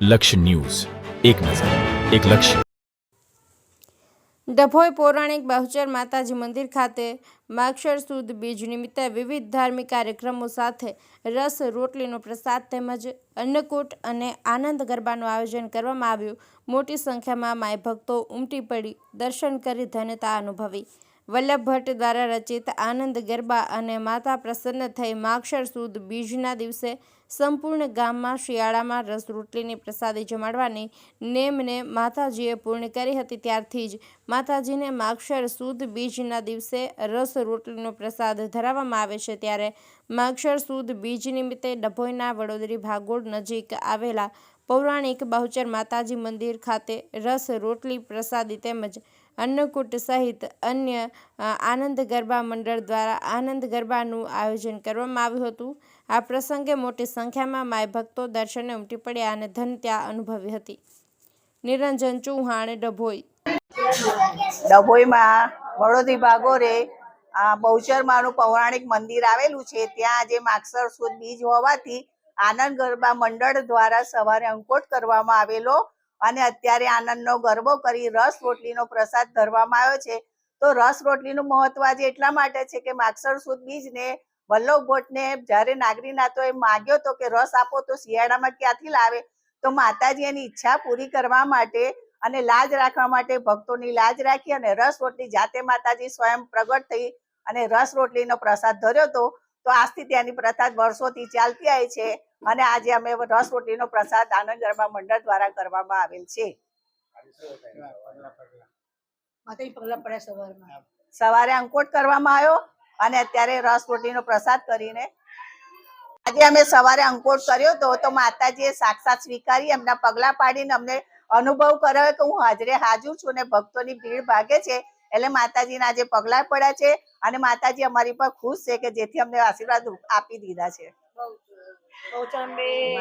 લક્ષ્ય ન્યૂઝ. એક નજર, એક લક્ષ્ય. ડભોઈ પૌરાણિક બહુચર માતાજી મંદિર ખાતે માક્ષર સુદ બીજ નિમિત્તે વિવિધ ધાર્મિક કાર્યક્રમો સાથે રસ રોટલીનો પ્રસાદ તેમજ અન્નકૂટ અને આનંદ ગરબાનું આયોજન કરવામાં આવ્યું. મોટી સંખ્યામાં માય ભક્તો ઉમટી પડી, દર્શન કરી ધન્યતા અનુભવી. વલ્લભ ભટ્ટ દ્વારા રચિત આનંદ ગરબા અને માતા પ્રસન્ન થઈ માક્ષર સુદ બીજના દિવસે સંપૂર્ણ ગામમાં શિયાળામાં રસ રોટલીની પ્રસાદી જમાડવાની નેમને માતાજીએ પૂર્ણ કરી હતી. ત્યારથી જ માતાજીને માક્ષર સુદ બીજના દિવસે રસ રોટલીનો પ્રસાદ ધરાવવામાં આવે છે. ત્યારે માક્ષર સુદ બીજ નિમિત્તે ડભોઈના વડોદરી ભાગોળ નજીક આવેલા પૌરાણિક બહુચર માતાજી મંદિર ખાતે રસ રોટલી પ્રસાદી તેમજ અન્નકૂટ સહિત અન્ય આનંદ ગરબા મંડળ દ્વારા આનંદ ગરબાનું આયોજન કરવામાં આવ્યું હતું. આ પ્રસંગે મોટી સંખ્યામાં માય ભક્તો દર્શને ઉમટી પડ્યા અને ધન્યતા અનુભવી હતી. નિરંજન ચૌહાણ ડભોઈ. ડભોઈમાં વડોદી ભાગોરે બહુચરમાનું પૌરાણિક મંદિર આવેલું છે. ત્યાં આજે માગસર સુદ બીજ હોવાથી આનંદ ગરબા મંડળ દ્વારા સવારે અંકોટ કરવામાં આવેલો અને અત્યારે આનંદનો ગરબો કરી રસ રોટલીનો પ્રસાદ ધરવામાં આવ્યો છે. તો રસ રોટલીનું મહત્વ આજે એટલા માટે છે કે માગસર સુદ બીજને વલ્લભ ભટ્ટને જ્યારે નાગરીનાથોએ માગ્યો તો કે રસ આપો તો શિયાળામાં ક્યાંથી લાવે? તો માતાજી એની ઈચ્છા પૂરી કરવા માટે અને લાજ રાખવા માટે ભક્તોની લાજ રાખી અને રસ રોટલી જાતે માતાજી સ્વયં પ્રગટ થઈ અને રસ રોટલીનો પ્રસાદ ધર્યો હતો. તો આજથી ત્યાંની પ્રથા વર્ષોથી ચાલતી આવી છે. અને આજે અમે રસ રોટલીનો પ્રસાદ આનંદ ગરબા મંડળ દ્વારા કરવામાં આવેલ છે. સવારે અંકોટ કરવામાં આવ્યો અને અત્યારે રસ રોટલીનો પ્રસાદ કરીને આજે અમે સવારે અંકોટ કર્યો તો તો માતાજીએ સાક્ષાત સ્વીકારી એમના પગલા પાડીને અમને અનુભવ કરાવ્યો કે હું હાજરે હાજર છું ને ભક્તોની ભીડ ભાગે છે એટલે માતાજીના આજે પગલા પડ્યા છે અને માતાજી અમારી પર ખુશ છે કે જેથી અમને આશીર્વાદ આપી દીધા છે. Escúchame.